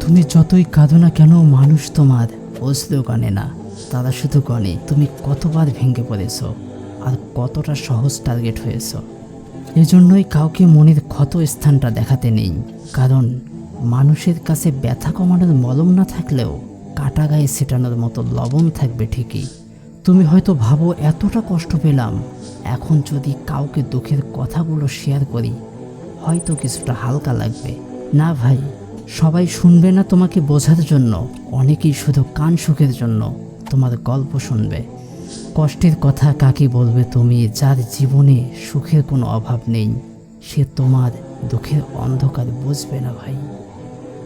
তুমি যতই কাঁদো না কেন, মানুষ তোমার বুঝতেও কানে না। তারা শুধু গণে তুমি কতবার ভেঙে পড়েছো আর কতটা সহজ টার্গেট হয়েছো। এজন্যই কাউকে মনের ক্ষত স্থানটা দেখাতে নেই, কারণ মানুষের কাছে ব্যথা কমানোর মলম না থাকলেও কাটা গায়ে ছেটানোর মতো লবণ থাকবে ঠিকই। তুমি হয়তো ভাবো, এতটা কষ্ট পেলাম, এখন যদি কাউকে দুঃখের কথাগুলো শেয়ার করি, হয়তো কিছুটা হালকা লাগবে। না ভাই সবাই শুনবে না তোমাকে বোঝার জন্য। অনেকেই শুধু কান সুখের জন্য তোমার গল্প শুনবে। কষ্টের কথা কাকে বলবে তুমি, যার জীবনে সুখের কোনো অভাব নেই, সে তোমার দুঃখের অন্ধকার বুঝবে না ভাই।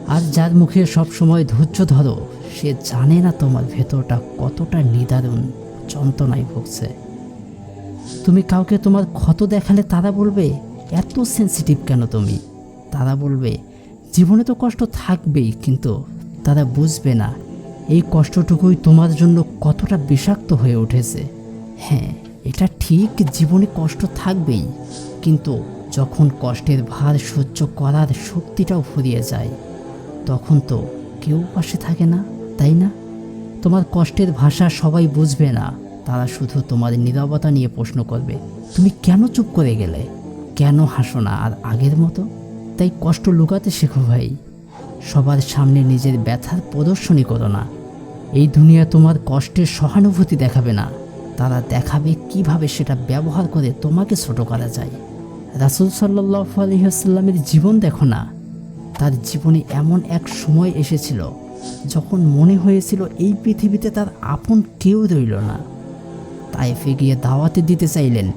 আর যার মুখে সবসময় ধৈর্য ধরো, সে জানে না তোমার ভেতরটা কতটা নিদারুণ যন্ত্রণায় ভুগছে। তুমি কাউকে তোমার ক্ষত দেখালে তারা বলবে, এত সেন্সিটিভ কেন তুমি? তারা বলবে জীবনে তো কষ্ট থাকবেই, কিন্তু তারা বুঝবে না, এই কষ্টটুকুই তোমার জন্য কতটা বিষাক্ত হয়ে উঠেছে। হ্যাঁ এটা ঠিক জীবনে কষ্ট থাকবেই, কিন্তু যখন কষ্টের ভার সহ্য করার শক্তিটাও ফুরিয়ে যায়, তখন তো কেউ পাশে থাকে না, তাই না? তোমার কষ্টের ভাষা সবাই বুঝবে না, তারা শুধু তোমার নীরবতা নিয়ে প্রশ্ন করবে, তুমি কেন চুপ করে গেলে? কেন হাসো না আর আগের মতো? তাই কষ্ট লুকাতে শেখো ভাই। সবার সামনে নিজের ব্যথার প্রদর্শনী করো না। এই দুনিয়া তোমার কষ্টের সহানুভূতি দেখাবে না। তারা দেখাবে কীভাবে সেটা ব্যবহার করে তোমাকে ছোট করা যায়। রাসুল সাল্লাহ আলহিহাস্লামের জীবন দেখো না। তার জীবনে এমন এক সময় এসেছিল, যখন মনে হয়েছিল এই পৃথিবীতে তার আপন কেউ রইল না। তাইফে গিয়ে দাওয়াতে দিতে চাইলেন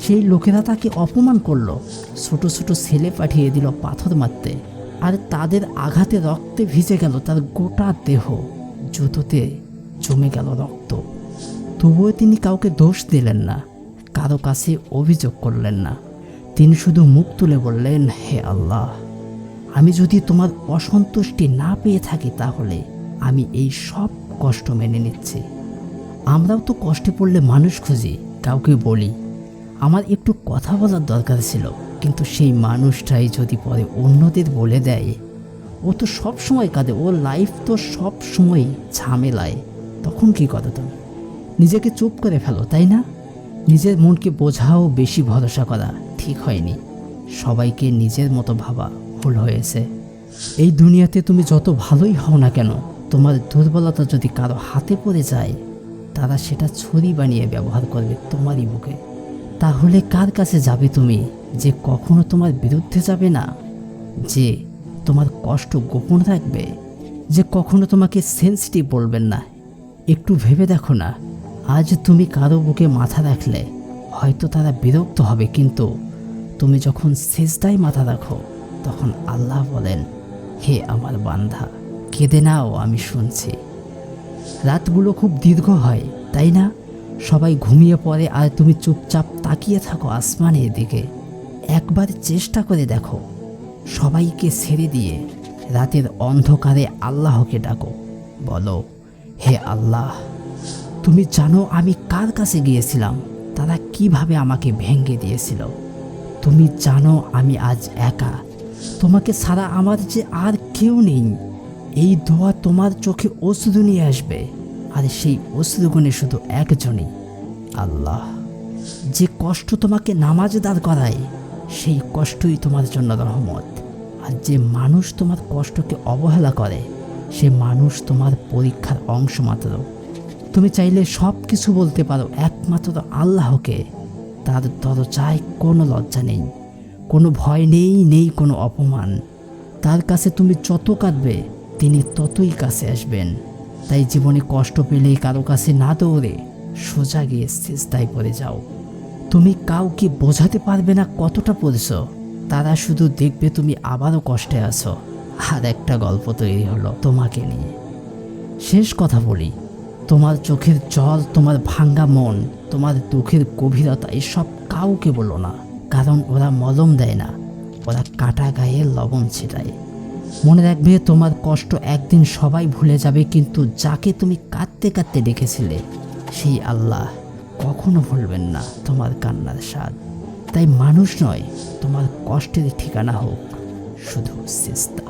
সেই লোকেরা তাকে অপমান করল। ছোট ছোট ছেলে পাঠিয়ে দিল পাথর মারতে। আর তাদের আঘাতে রক্তে ভিজে গেল তার গোটা দেহ। জুতোতে জমে গেল রক্ত। তবুও তিনি কাউকে দোষ দিলেন না, কারও কাছে অভিযোগ করলেন না। তিনি শুধু মুখ তুলে বললেন, হে আল্লাহ, আমি যদি তোমার অসন্তুষ্টি না পেয়ে থাকি তাহলে আমি এই সব কষ্ট মেনে নিচ্ছি। আমরাও তো কষ্টে পড়লে মানুষ খুঁজি, কাউকে বলি। আমার একটু কথা বলার দরকার ছিল, কিন্তু সেই মানুষটাই যদি পরে অন্যদের বলে দেয়, ও তো সব সময় কাঁদে, ওর লাইফ তো সব সময় ঝামেলায়। তখন কি করো তুমি? নিজেকে চুপ করে ফেলো, তাই না? নিজের মনকে বোঝাও, বেশি ভরসা করা ঠিক হয়নি। সবাইকে নিজের মতো ভাবা ভুল হয়েছে। এই দুনিয়াতে তুমি যত ভালোই হও না কেন, তোমার দুর্বলতা যদি কারও হাতে পড়ে যায়, তারা সেটা ছুরি বানিয়ে ব্যবহার করবে তোমারই বুকে। তাহলে কার কাছে যাবে তুমি? যে কখনো তোমার বিরুদ্ধে যাবে না? যে তোমার কষ্ট গোপন রাখবে? যে কখনো তোমাকে সেন্সিটিভ বলবেন না? একটু ভেবে দেখো না। আজ তুমি কারও বুকে মাথা রাখলে, হয়তো তারা বিরক্ত হবে, কিন্তু তুমি যখন শেষদায় মাথা রাখো, তখন আল্লাহ বলেন, হে আমার বান্ধা কেঁদে নাও, আমি শুনছি। রাতগুলো খুব দীর্ঘ হয়, তাই না? সবাই ঘুমিয়ে পড়ে আর তুমি চুপচাপ তাকিয়ে থাকো আসমানের দিকে। একবার চেষ্টা করে দেখো। সবাইকে ছেড়ে দিয়ে রাতের অন্ধকারে আল্লাহকে ডাকো। বলো, হে আল্লাহ, তুমি জানো আমি কার কাছে গিয়েছিলাম? তারা কীভাবে আমাকে ভেঙে দিয়েছিল? তুমি জানো আমি আজ একা। তোমাকে ছাড়া আমার যে আর কেউ নেই। এই দোয়া তোমার চোখে অশ্রু নিয়ে আসবে। আর সেই অশ্রুগুণে শুধু একজনই, আল্লাহ। যে কষ্ট তোমাকে নামাজ দাঁড় করায়, সেই কষ্টই তোমার জন্য রহমত। আর যে মানুষ তোমার কষ্টকে অবহেলা করে, সে মানুষ তোমার পরীক্ষার অংশ মাত্র। তুমি চাইলে সব কিছু বলতে পারো একমাত্র আল্লাহকে। তার দরজায় কোনো লজ্জা নেই, কোনো ভয় নেই নেই কোনো অপমান। তার কাছে তুমি যত কাঁদবে, তিনি ততই কাছে আসবেন। তাই জীবনে কষ্ট পেলে কারও কাছে না দৌড়ে সোজা গিয়ে চেষ্টায় পড়ে যাও। তুমি কাউকে বোঝাতে পারবে না কতটা পড়েছ, তারা শুধু দেখবে তুমি আবারও কষ্টে আছো। আর একটা গল্প তৈরি হলো তোমাকে নিয়ে। শেষ কথা বলি, তোমার চোখের জল, তোমার ভাঙ্গা মন, তোমার দুঃখের গভীরতা, এসব কাউকে বলো না, কারণ ওরা মলম দেয় না, ওরা কাটা গায়ে লবণ ছিটায়। মনে রাখবে, তোমার কষ্ট একদিন সবাই ভুলে যাবে, কিন্তু যাকে তুমি কাঁদতে কাঁদতে দেখেছিলে, সেই আল্লাহ কখনো ভুলবেন না তোমার কান্নার স্বাদ। তাই মানুষ নয়, তোমার কষ্টের ঠিকানা হোক, শুধু চেষ্টা